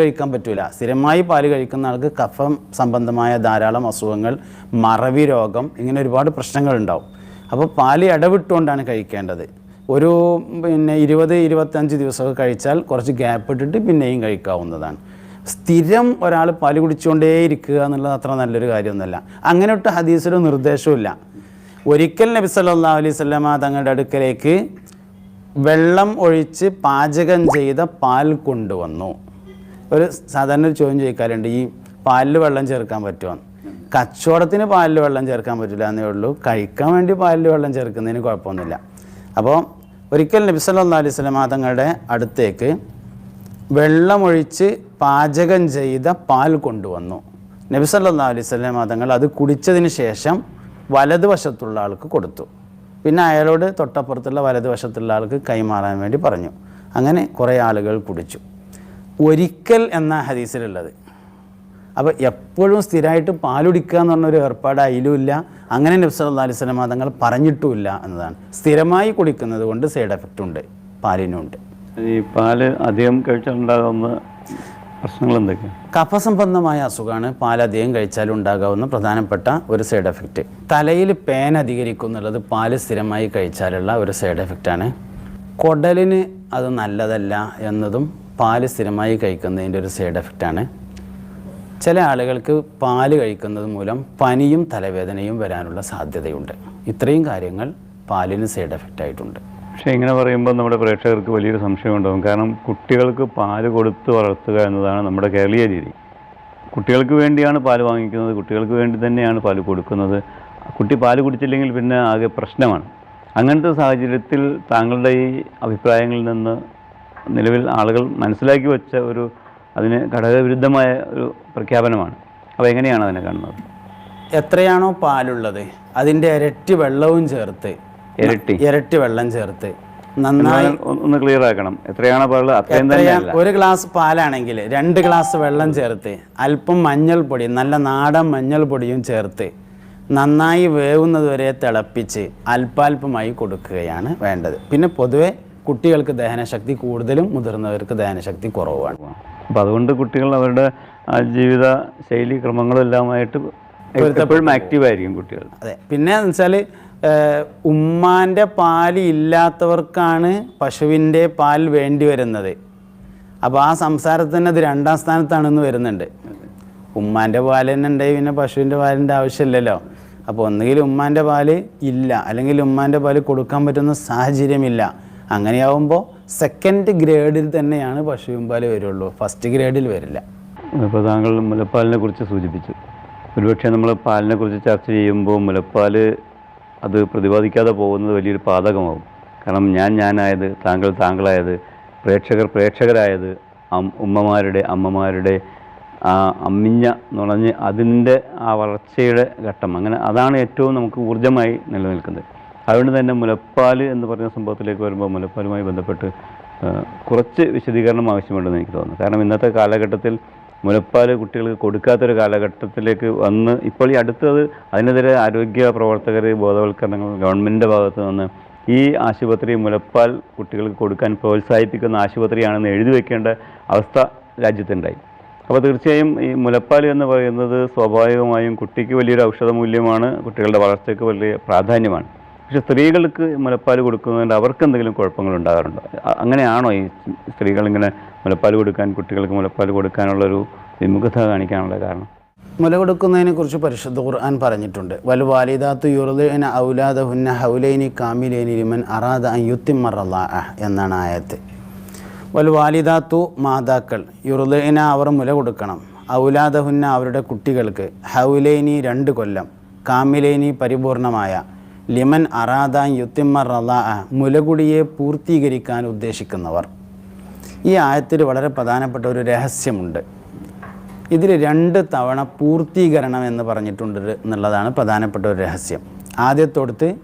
കഴിക്കാൻ പറ്റൂല. സ്ഥിരമായി പാൽ കഴിക്കുന്ന ആൾക്ക് കഫം സംബന്ധമായ ധാരാളം അസുഖങ്ങൾ മറവി രോഗം ഇങ്ങനെ ഒരുപാട് പ്രശ്നങ്ങൾ ഉണ്ടാവും. അപ്പോൾ പാൽ ഇടവിട്ടുകൊണ്ടാണ് കഴിക്കേണ്ടത്. ഒരു പിന്നെ ഇരുപത് ഇരുപത്തഞ്ച് ദിവസമൊക്കെ കഴിച്ചാൽ കുറച്ച് ഗ്യാപ്പ് ഇട്ടിട്ട് പിന്നെയും കഴിക്കാവുന്നതാണ്. സ്ഥിരം ഒരാൾ പാൽ കുടിച്ചുകൊണ്ടേ ഇരിക്കുക എന്നുള്ളത് അത്ര നല്ലൊരു കാര്യമൊന്നുമല്ല. അങ്ങനെ ഒട്ട് ഹദീസിലോ നിർദ്ദേശമില്ല ഒരിക്കൽ നബി സല്ലല്ലാഹു അലൈഹി തങ്ങളുടെ അടുക്കലേക്ക് വെള്ളം ഒഴിച്ച് പാചകം ചെയ്ത പാൽ കൊണ്ടുവന്നു. ഒരു സാധാരണ ഒരു ചോദ്യം ചോദിക്കാറുണ്ട് ഈ പാലിൽ വെള്ളം ചേർക്കാൻ പറ്റുമോ? കച്ചവടത്തിന് പാലിൽ വെള്ളം ചേർക്കാൻ പറ്റില്ല എന്നേ ഉള്ളൂ. കഴിക്കാൻ വേണ്ടി പാലിൽ വെള്ളം ചേർക്കുന്നതിന് കുഴപ്പമൊന്നുമില്ല. അപ്പോൾ ഒരിക്കൽ നബി സല്ലല്ലാഹു അലൈഹി തങ്ങളുടെ അടുത്തേക്ക് വെള്ളമൊഴിച്ച് പാചകം ചെയ്ത പാൽ കൊണ്ടുവന്നു. നബി സല്ലല്ലാഹു അലൈഹി തങ്ങൾ അത് കുടിച്ചതിന് ശേഷം വലതുവശത്തുള്ള ആൾക്ക് കൊടുത്തു. പിന്നെ അയാളോട് തൊട്ടപ്പുറത്തുള്ള വലതുവശത്തുള്ള ആൾക്ക് കൈമാറാൻ വേണ്ടി പറഞ്ഞു. അങ്ങനെ കുറേ ആളുകൾ കുടിച്ചു. ഒരിക്കൽ എന്ന ഹദീസിലുള്ളത്. അപ്പോൾ എപ്പോഴും സ്ഥിരമായിട്ട് പാലുടിക്കുക എന്ന് പറഞ്ഞൊരു ഏർപ്പാട് അതിലും ഇല്ല. അങ്ങനെ നബി സല്ലല്ലാഹു അലൈഹി വസല്ലമ തങ്ങൾ പറഞ്ഞിട്ടുമില്ല എന്നതാണ്. സ്ഥിരമായി കുടിക്കുന്നത് കൊണ്ട് സൈഡ് എഫക്റ്റ് ഉണ്ട് പാലിനുണ്ട് ഈ പാൽ അധികം കഴിച്ചാലുണ്ടാകുന്ന പ്രശ്നങ്ങൾ എന്തൊക്കെയാണ് കഫസംബന്ധമായ അസുഖമാണ് പാൽ അധികം കഴിച്ചാൽ ഉണ്ടാകാവുന്ന പ്രധാനപ്പെട്ട ഒരു സൈഡ് എഫക്റ്റ് തലയിൽ പേൻ അധികരിക്കും എന്നുള്ളത് പാൽ സ്ഥിരമായി കഴിച്ചാലുള്ള ഒരു സൈഡ് എഫക്റ്റാണ്. കൊടലിന് അത് നല്ലതല്ല എന്നതും പാൽ സ്ഥിരമായി കഴിക്കുന്നതിന്റെ ഒരു സൈഡ് എഫക്റ്റാണ് ചില ആളുകൾക്ക് പാൽ കഴിക്കുന്നത് മൂലം പനിയും തലവേദനയും വരാനുള്ള സാധ്യതയുണ്ട്. ഇത്രയും കാര്യങ്ങൾ പാലിന് സൈഡ് എഫക്റ്റ് ആയിട്ടുണ്ട്. പക്ഷേ ഇങ്ങനെ പറയുമ്പോൾ നമ്മുടെ പ്രേക്ഷകർക്ക് വലിയൊരു സംശയം ഉണ്ടാകും കാരണം കുട്ടികൾക്ക് പാൽ കൊടുത്ത് വളർത്തുക എന്നതാണ് നമ്മുടെ കേരളീയ രീതി. കുട്ടികൾക്ക് വേണ്ടിയാണ് പാൽ വാങ്ങിക്കുന്നത് കുട്ടികൾക്ക് വേണ്ടി തന്നെയാണ് പാൽ കൊടുക്കുന്നത്. കുട്ടി പാൽ കുടിച്ചില്ലെങ്കിൽ പിന്നെ ആകെ പ്രശ്നമാണ്. അങ്ങനത്തെ സാഹചര്യത്തിൽ താങ്കളുടെ ഈ അഭിപ്രായങ്ങളിൽ നിന്ന് നിലവിൽ ആളുകൾ മനസ്സിലാക്കി വെച്ച ഒരു അതിന് ഘടകവിരുദ്ധമായ ഒരു പ്രഖ്യാപനമാണ്. അപ്പോൾ എങ്ങനെയാണ് അതിനെ കാണുന്നത്? എത്രയാണോ പാലുള്ളത് അതിന്റെ ഇരട്ടി വെള്ളവും ചേർത്ത് ഇരട്ടി. ഇരട്ടി വെള്ളം ചേർത്ത് നന്നായി ഒന്ന് ക്ലിയർ ആക്കണം. എത്രയാണോ പാലുള്ളത് അത്രയും തന്നെ ഒരു ഗ്ലാസ് പാലാണെങ്കിൽ രണ്ട് ഗ്ലാസ് വെള്ളം ചേർത്ത് അല്പം മഞ്ഞൾപ്പൊടി നല്ല നാടൻ മഞ്ഞൾപ്പൊടിയും ചേർത്ത് നന്നായി വേവുന്നതുവരെ തിളപ്പിച്ച് അല്പാൽപമായി കൊടുക്കുകയാണ് വേണ്ടത്. പിന്നെ പൊതുവെ കുട്ടികൾക്ക് ദഹനശക്തി കൂടുതലും മുതിർന്നവർക്ക് ദഹനശക്തി കുറവുമാണ്. അപ്പം അതുകൊണ്ട് കുട്ടികൾ അവരുടെ ജീവിത ശൈലി ക്രമങ്ങളെല്ലാമായിട്ട് എപ്പോഴും ആക്റ്റീവ് ആയിരിക്കും കുട്ടികൾ. അതെ. പിന്നെ എന്ന് വെച്ചാൽ ഉമ്മാന്റെ പാൽ ഇല്ലാത്തവർക്കാണ് പശുവിന്റെ പാൽ വേണ്ടി വരുന്നത്. അപ്പോൾ ആ സംസാരത്തിന് അത് രണ്ടാം സ്ഥാനത്താണെന്ന് വരുന്നുണ്ട്. ഉമ്മാന്റെ പാൽ തന്നെ ഉണ്ടെങ്കിൽ പിന്നെ പശുവിന്റെ പാലിന്റെ ആവശ്യമില്ലല്ലോ. അപ്പോൾ ഒന്നുകിൽ ഉമ്മാന്റെ പാൽ ഇല്ല. അല്ലെങ്കിൽ ഉമ്മാന്റെ പാൽ കൊടുക്കാൻ പറ്റുന്ന സാഹചര്യമില്ല. അങ്ങനെയാവുമ്പോൾ സെക്കൻഡ് ഗ്രേഡിൽ തന്നെയാണ് പശുവിൻ പാൽ വരുള്ളൂ ഫസ്റ്റ് ഗ്രേഡിൽ വരില്ല. ഇപ്പോൾ താങ്കൾ മുലപ്പാലിനെ കുറിച്ച് സൂചിപ്പിച്ചു. ഒരുപക്ഷെ നമ്മൾ പാലിനെ കുറിച്ച് ചർച്ച ചെയ്യുമ്പോൾ മുലപ്പാൽ അത് പ്രതിപാദിക്കാതെ പോകുന്നത് വലിയൊരു പാതകമാകും കാരണം ഞാൻ ഞാനായത് താങ്കൾ താങ്കളായത് പ്രേക്ഷകർ പ്രേക്ഷകരായത് ഉമ്മമാരുടെ അമ്മമാരുടെ ആ അമ്മിഞ്ഞ നുണഞ്ഞ് അതിന്റെ ആ വളർച്ചയുടെ ഘട്ടം. അങ്ങനെ അതാണ് ഏറ്റവും നമുക്ക് ഊർജമായി നിലനിൽക്കുന്നത്. അതുകൊണ്ട് തന്നെ മുലപ്പാൽ എന്ന് പറയുന്ന സംഭവത്തിലേക്ക് വരുമ്പോൾ മുലപ്പാലുമായി ബന്ധപ്പെട്ട് കുറച്ച് വിശദീകരണം ആവശ്യമുണ്ടെന്ന് എനിക്ക് തോന്നുന്നു. കാരണം ഇന്നത്തെ കാലഘട്ടത്തിൽ മുലപ്പാൽ കുട്ടികൾക്ക് കൊടുക്കാത്തൊരു കാലഘട്ടത്തിലേക്ക് വന്ന് ഇപ്പോൾ ഈ അടുത്തത് അതിനെതിരെ ആരോഗ്യ പ്രവർത്തകർ ബോധവൽക്കരണങ്ങൾ ഗവൺമെന്റിന്റെ ഭാഗത്ത് നിന്ന് ഈ ആശുപത്രി മുലപ്പാൽ കുട്ടികൾക്ക് കൊടുക്കാൻ പ്രോത്സാഹിപ്പിക്കുന്ന ആശുപത്രിയാണെന്ന് എഴുതി വയ്ക്കേണ്ട അവസ്ഥ രാജ്യത്തുണ്ടായി. അപ്പോൾ തീർച്ചയായും ഈ മുലപ്പാൽ എന്ന് പറയുന്നത് സ്വാഭാവികമായും കുട്ടിക്ക് വലിയൊരു ഔഷധ മൂല്യമാണ് കുട്ടികളുടെ വളർച്ചയ്ക്ക് വലിയ പ്രാധാന്യമാണ്. പക്ഷെ സ്ത്രീകൾക്ക് മുലപ്പാൽ കൊടുക്കുന്നതുകൊണ്ട് അവർക്ക് എന്തെങ്കിലും കുഴപ്പങ്ങൾ ഉണ്ടാകാറുണ്ടോ അങ്ങനെയാണോ ഈ സ്ത്രീകൾ ഇങ്ങനെ മുലപ്പാൽ കൊടുക്കാൻ കുട്ടികൾക്ക് മുലപ്പാൽ കൊടുക്കാനുള്ളൊരു വിമുഖത കാണിക്കാനുള്ള കാരണം? മുല കൊടുക്കുന്നതിനെക്കുറിച്ച് പരിശുദ്ധ ഖുർആൻ പറഞ്ഞിട്ടുണ്ട്. വൽ വാലിദാത്തു ഔലാദ ഹുന്ന ഹൗലൈനി കാമിലേനി ലിമൻ അറാദ അൻ യുത്തിമറല്ലാഹ് എന്നാണ് ആയത്ത്. വൽ വാലിദാത്തു മാതാക്കൾ യുർദിന അവർ മുല കൊടുക്കണം. ഔലാദ ഹുന്ന അവരുടെ കുട്ടികൾക്ക് ഹൗലൈനി രണ്ട് കൊല്ലം കാമിലേനി പരിപൂർണമായ ലിമൻ അറാദ യുത്തിമ്മ റദാ മുലകുടിയെ പൂർത്തീകരിക്കാൻ ഉദ്ദേശിക്കുന്നവർ. ഈ ആയത്തിൽ വളരെ പ്രധാനപ്പെട്ട ഒരു രഹസ്യമുണ്ട്. ഇതിൽ രണ്ട് തവണ പൂർത്തീകരണം എന്ന് പറഞ്ഞിട്ടുണ്ട് എന്നുള്ളതാണ് പ്രധാനപ്പെട്ട ഒരു രഹസ്യം. ആദ്യത്തോടത്ത്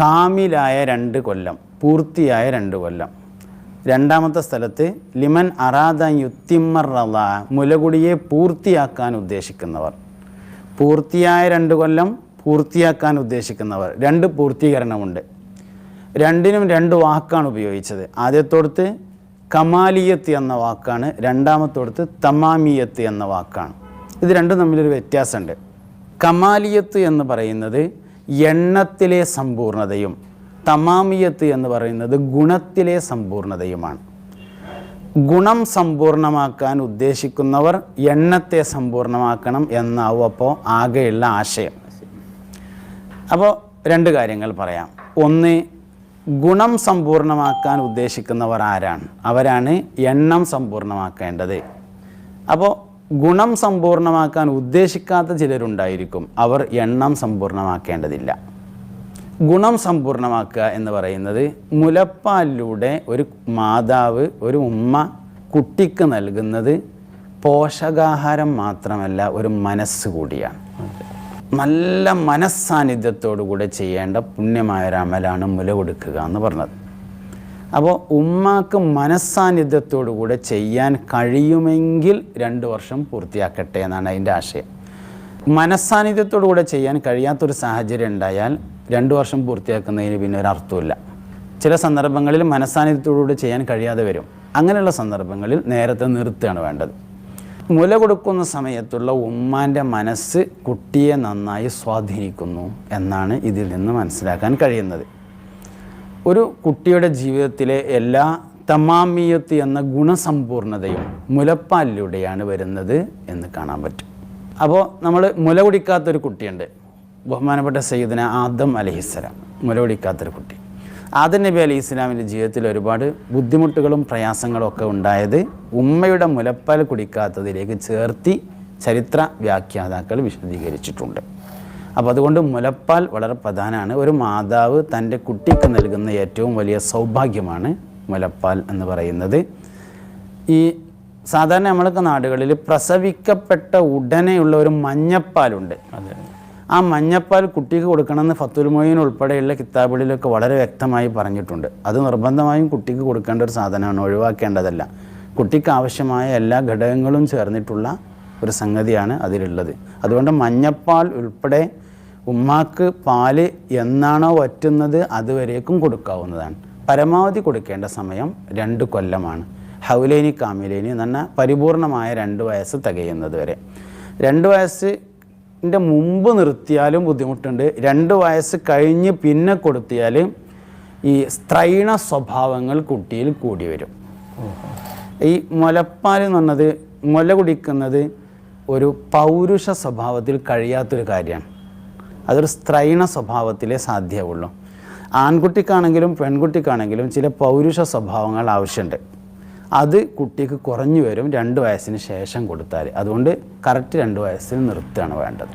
കാമിലായ രണ്ട് കൊല്ലം പൂർത്തിയായ രണ്ട് കൊല്ലം. രണ്ടാമത്തെ സ്ഥലത്ത് ലിമൻ അറാദ യുത്തിമ്മർ റദ മുലകുടിയെ പൂർത്തിയാക്കാൻ ഉദ്ദേശിക്കുന്നവർ. പൂർത്തിയായ രണ്ട് കൊല്ലം പൂർത്തിയാക്കാൻ ഉദ്ദേശിക്കുന്നവർ. രണ്ട് പൂർത്തീകരണമുണ്ട്. രണ്ടിനും രണ്ട് വാക്കാണ് ഉപയോഗിച്ചത്. ആദ്യത്തോടത്ത് കമാലിയത്ത് എന്ന വാക്കാണ്. രണ്ടാമത്തോടത്ത് തമാമിയത്ത് എന്ന വാക്കാണ്. ഇത് രണ്ടും തമ്മിലൊരു വ്യത്യാസമുണ്ട്. കമാലിയത്ത് എന്ന് പറയുന്നത് എണ്ണത്തിലെ സമ്പൂർണതയും തമാമിയത്ത് എന്ന് പറയുന്നത് ഗുണത്തിലെ സമ്പൂർണതയുമാണ്. ഗുണം സമ്പൂർണമാക്കാൻ ഉദ്ദേശിക്കുന്നവർ എണ്ണത്തെ സമ്പൂർണമാക്കണം എന്നാവും അപ്പോൾ ആകെയുള്ള ആശയം. അപ്പോൾ രണ്ട് കാര്യങ്ങൾ പറയാം. ഒന്ന് ഗുണം സമ്പൂർണമാക്കാൻ ഉദ്ദേശിക്കുന്നവർ ആരാണ്? അവരാണ് എണ്ണം സമ്പൂർണമാക്കേണ്ടത് അപ്പോൾ ഗുണം സമ്പൂർണമാക്കാൻ ഉദ്ദേശിക്കാത്ത ചിലരുണ്ടായിരിക്കും. അവർ എണ്ണം സമ്പൂർണമാക്കേണ്ടതില്ല ഗുണം സമ്പൂർണമാക്കുക എന്ന് പറയുന്നത് മുലപ്പാലിലൂടെ ഒരു മാതാവ് ഒരു ഉമ്മ കുട്ടിക്ക് നൽകുന്നത് പോഷകാഹാരം മാത്രമല്ല ഒരു മനസ്സ് കൂടിയാണ്. നല്ല മനസ്സാന്നിധ്യത്തോടുകൂടെ ചെയ്യേണ്ട പുണ്യമായ ഒരു അമലാണ് മുല കൊടുക്കുക എന്ന് പറഞ്ഞത്. അപ്പോൾ ഉമ്മാക്ക് മനസ്സാന്നിധ്യത്തോടുകൂടെ ചെയ്യാൻ കഴിയുമെങ്കിൽ രണ്ട് വർഷം പൂർത്തിയാക്കട്ടെ എന്നാണ് അതിന്റെ ആശയം. മനസ്സാന്നിധ്യത്തോടുകൂടെ ചെയ്യാൻ കഴിയാത്തൊരു സാഹചര്യം ഉണ്ടായാൽ രണ്ട് വർഷം പൂർത്തിയാക്കുന്നതിന് പിന്നെ ഒരു അർത്ഥമില്ല ചില സന്ദർഭങ്ങളിൽ മനസ്സാന്നിധ്യത്തോടുകൂടി ചെയ്യാൻ കഴിയാതെ വരും. അങ്ങനെയുള്ള സന്ദർഭങ്ങളിൽ നേരത്തെ നിർത്തുകയാണ് വേണ്ടത്. മുല കൊടുക്കുന്ന സമയത്തുള്ള ഉമ്മാന്റെ മനസ്സ് കുട്ടിയെ നന്നായി സ്വാധീനിക്കുന്നു എന്നാണ് ഇതിൽ നിന്ന് മനസ്സിലാക്കാൻ കഴിയുന്നത്. ഒരു കുട്ടിയുടെ ജീവിതത്തിലെ എല്ലാ തമാമിയത്ത് എന്ന ഗുണസമ്പൂർണതയും മുലപ്പാലിലൂടെയാണ് വരുന്നത് എന്ന് കാണാൻ പറ്റും. അപ്പോൾ നമ്മൾ മുല കുടിക്കാത്തൊരു കുട്ടിയുണ്ട്. ബഹുമാനപ്പെട്ട സയ്യിദിന ആദം അലഹിസ്സലാം. മുല കുടിക്കാത്തൊരു കുട്ടി. ആദം നബി അലി ഇസ്ലാമിന്റെ ജീവിതത്തിൽ ഒരുപാട് ബുദ്ധിമുട്ടുകളും പ്രയാസങ്ങളും ഒക്കെ ഉണ്ടായത് ഉമ്മയുടെ മുലപ്പാൽ കുടിക്കാത്തതിലേക്ക് ചേർത്തി ചരിത്ര വ്യാഖ്യാതാക്കൾ വിശദീകരിച്ചിട്ടുണ്ട്. അപ്പോൾ അതുകൊണ്ട് മുലപ്പാൽ വളരെ പ്രധാനമാണ്. ഒരു മാതാവ് തന്റെ കുട്ടിക്ക് നൽകുന്ന ഏറ്റവും വലിയ സൗഭാഗ്യമാണ് മുലപ്പാൽ എന്ന് പറയുന്നത്. ഈ സാധാരണ നമ്മളൊക്കെ നാടുകളിൽ പ്രസവിക്കപ്പെട്ട ഉടനെയുള്ള ഒരു മഞ്ഞപ്പാലുണ്ട്. ആ മഞ്ഞപ്പാൽ കുട്ടിക്ക് കൊടുക്കണമെന്ന് ഫത്തുൽ മൊയ്യൻ ഉൾപ്പെടെയുള്ള കിതാബുകളിലൊക്കെ വളരെ വ്യക്തമായി പറഞ്ഞിട്ടുണ്ട്. അത് നിർബന്ധമായും കുട്ടിക്ക് കൊടുക്കേണ്ട ഒരു സാധനമാണ് ഒഴിവാക്കേണ്ടതല്ല. കുട്ടിക്ക് ആവശ്യമായ എല്ലാ ഘടകങ്ങളും ചേർന്നിട്ടുള്ള ഒരു സംഗതിയാണ് അതിലുള്ളത്. അതുകൊണ്ട് മഞ്ഞപ്പാൽ ഉൾപ്പെടെ ഉമ്മാക്ക് പാൽ എന്നാണോ വറ്റുന്നത് അതുവരേക്കും കൊടുക്കാവുന്നതാണ്. പരമാവധി കൊടുക്കേണ്ട സമയം രണ്ട് കൊല്ലമാണ്. ഹൗലേനി കാമിലേനി എന്ന് പറഞ്ഞാൽ പരിപൂർണമായ രണ്ട് വയസ്സ് തികയുന്നത് വരെ. രണ്ട് വയസ്സിന്റെ മുമ്പ് നിർത്തിയാലും ബുദ്ധിമുട്ടുണ്ട്. രണ്ട് വയസ്സ് കഴിഞ്ഞ് പിന്നെ കൊടുത്തിയാൽ ഈ സ്ത്രൈണ സ്വഭാവങ്ങൾ കുട്ടിയിൽ കൂടി വരും. ഈ മുലപ്പാൽ എന്ന് പറഞ്ഞത് മുല കുടിക്കുന്നത് ഒരു പൗരുഷ സ്വഭാവത്തിൽ കഴിയാത്തൊരു കാര്യമാണ്. അതൊരു സ്ത്രൈണ സ്വഭാവത്തിലേ സാധ്യമുള്ളൂ ആൺകുട്ടിക്കാണെങ്കിലും പെൺകുട്ടിക്കാണെങ്കിലും ചില പൗരുഷ സ്വഭാവങ്ങൾ ആവശ്യമുണ്ട്. അത് കുട്ടിക്ക് കുറഞ്ഞു വരും രണ്ട് വയസ്സിന് ശേഷം കൊടുത്താൽ അതുകൊണ്ട് കറക്റ്റ് രണ്ട് വയസ്സിന് നിർത്തുകയാണ് വേണ്ടത്.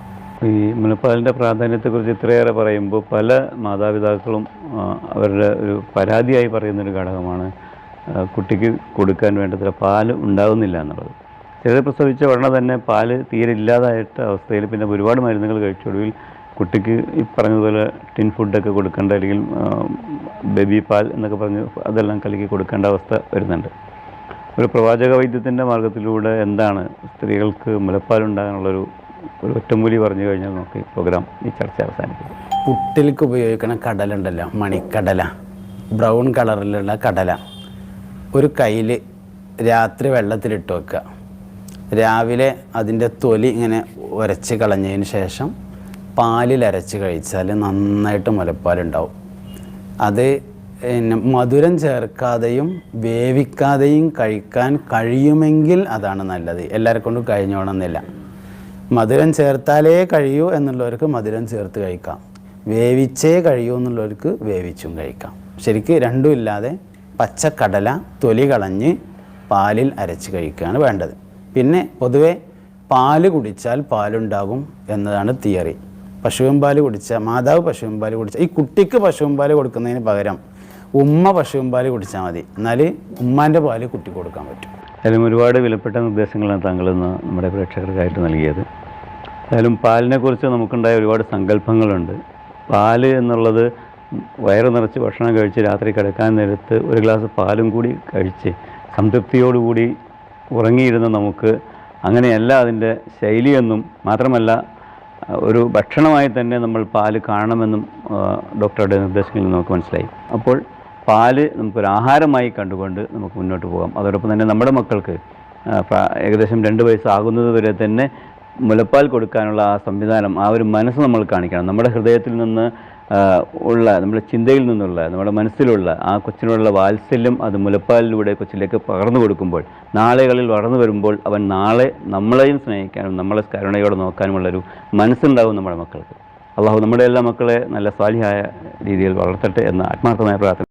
ഈ മുലപ്പാലിന്റെ പ്രാധാന്യത്തെക്കുറിച്ച് ഇത്രയേറെ പറയുമ്പോൾ പല മാതാപിതാക്കളും അവരുടെ ഒരു പരാതിയായി പറയുന്നൊരു ഘടകമാണ് കുട്ടിക്ക് കൊടുക്കാൻ വേണ്ടത്ര പാൽ ഉണ്ടാകുന്നില്ല എന്നുള്ളത്. ചിലർ പ്രസവിച്ച ഉടനെ തന്നെ പാൽ തീരെ ഇല്ലാതായിട്ട അവസ്ഥയിൽ പിന്നെ ഒരുപാട് മരുന്നുകൾ കഴിച്ചൊടുവിൽ കുട്ടിക്ക് ഈ പറഞ്ഞതുപോലെ ടിൻ ഫുഡൊക്കെ കൊടുക്കേണ്ട അല്ലെങ്കിൽ ബേബി പാൽ എന്നൊക്കെ പറഞ്ഞ് അതെല്ലാം കലക്കി കൊടുക്കേണ്ട അവസ്ഥ വരുന്നുണ്ട്. ഒരു പ്രവാചക വൈദ്യത്തിന്റെ മാർഗത്തിലൂടെ എന്താണ് സ്ത്രീകൾക്ക് മുലപ്പാലുണ്ടാകാനുള്ളൊരു ഒരു ഒറ്റമൂലി പറഞ്ഞു കഴിഞ്ഞാൽ നമുക്ക് ഈ പ്രോഗ്രാം ഈ ചർച്ച അവസാനിക്കും പുട്ടിലേക്ക് ഉപയോഗിക്കുന്ന കടലുണ്ടല്ലോ മണിക്കടല. ബ്രൗൺ കളറിലുള്ള കടല. ഒരു കയ്യിൽ രാത്രി വെള്ളത്തിലിട്ട് വെക്കുക. രാവിലെ അതിന്റെ തൊലി ഇങ്ങനെ ഉരച്ച് കളഞ്ഞതിന് ശേഷം പാലിൽ അരച്ച് കഴിച്ചാൽ നന്നായിട്ട് മുലപ്പാലുണ്ടാവും. അത് പിന്നെ മധുരം ചേർക്കാതെയും വേവിക്കാതെയും കഴിക്കാൻ കഴിയുമെങ്കിൽ അതാണ് നല്ലത്. എല്ലാവരെ കൊണ്ടും കഴിഞ്ഞോണമെന്നില്ല മധുരം ചേർത്താലേ കഴിയൂ എന്നുള്ളവർക്ക് മധുരം ചേർത്ത് കഴിക്കാം. വേവിച്ചേ കഴിയൂ എന്നുള്ളവർക്ക് വേവിച്ചും കഴിക്കാം. ശരിക്ക് രണ്ടും ഇല്ലാതെ പച്ചക്കടല തൊലി കളഞ്ഞ് പാലിൽ അരച്ച് കഴിക്കുകയാണ് വേണ്ടത്. പിന്നെ പൊതുവേ പാൽ കുടിച്ചാൽ പാലുണ്ടാകും എന്നതാണ് തിയറി. പശുവും പാൽ കുടിച്ചാൽ മാതാവ് പശുവും പാൽ കുടിച്ചാൽ ഈ കുട്ടിക്ക് പശുവും പാൽ കൊടുക്കുന്നതിന് പകരം ഉമ്മ പശുവും പാൽ കുടിച്ചാൽ മതി. എന്നാൽ ഉമ്മാന്റെ പാൽ കുട്ടി കൊടുക്കാൻ പറ്റും. ഏതായാലും ഒരുപാട് വിലപ്പെട്ട നിർദ്ദേശങ്ങളാണ് താങ്കൾ ഇന്ന് നമ്മുടെ പ്രേക്ഷകർക്കായിട്ട് നൽകിയത്. ഏതായാലും പാലിനെക്കുറിച്ച് നമുക്കുണ്ടായ ഒരുപാട് സങ്കല്പങ്ങളുണ്ട്. പാൽ എന്നുള്ളത് വയറ് നിറച്ച് ഭക്ഷണം കഴിച്ച് രാത്രി കിടക്കാൻ നേരത്ത് ഒരു ഗ്ലാസ് പാലും കൂടി കഴിച്ച് സംതൃപ്തിയോടുകൂടി ഉറങ്ങിയിരുന്ന നമുക്ക് അങ്ങനെയല്ല അതിന്റെ ശൈലിയെന്നും മാത്രമല്ല ഒരു ഭക്ഷണമായി തന്നെ നമ്മൾ പാൽ കാണണമെന്നും ഡോക്ടറുടെ നിർദ്ദേശങ്ങളിൽ നമുക്ക് മനസ്സിലായി. അപ്പോൾ പാൽ നമുക്കൊരു ആഹാരമായി കണ്ടുകൊണ്ട് നമുക്ക് മുന്നോട്ട് പോകാം. അതോടൊപ്പം തന്നെ നമ്മുടെ മക്കൾക്ക് ഏകദേശം രണ്ട് വയസ്സാകുന്നത് വരെ തന്നെ മുലപ്പാൽ കൊടുക്കാനുള്ള ആ സംവിധാനം ആ ഒരു മനസ്സ് നമ്മൾ കാണിക്കണം. നമ്മുടെ ഹൃദയത്തിൽ നിന്ന് ഉള്ള നമ്മുടെ ചിന്തയിൽ നിന്നുള്ള നമ്മുടെ മനസ്സിലുള്ള ആ കൊച്ചിനോടുള്ള വാത്സല്യം അത് മുലപ്പാലിലൂടെ കൊച്ചിലേക്ക് പകർന്നു കൊടുക്കുമ്പോൾ നാളുകളിൽ വളർന്നു വരുമ്പോൾ അവൻ നാളെ നമ്മളെയും സ്നേഹിക്കാനും നമ്മളെ കരുണയോടെ നോക്കാനുമുള്ളൊരു മനസ്സുണ്ടാവും നമ്മുടെ മക്കൾക്ക്. അള്ളാഹു നമ്മുടെ എല്ലാ മക്കളെ നല്ല സ്വാലിഹായ രീതിയിൽ വളർത്തട്ടെ എന്ന ആത്മാർത്ഥമായ പ്രാർത്ഥന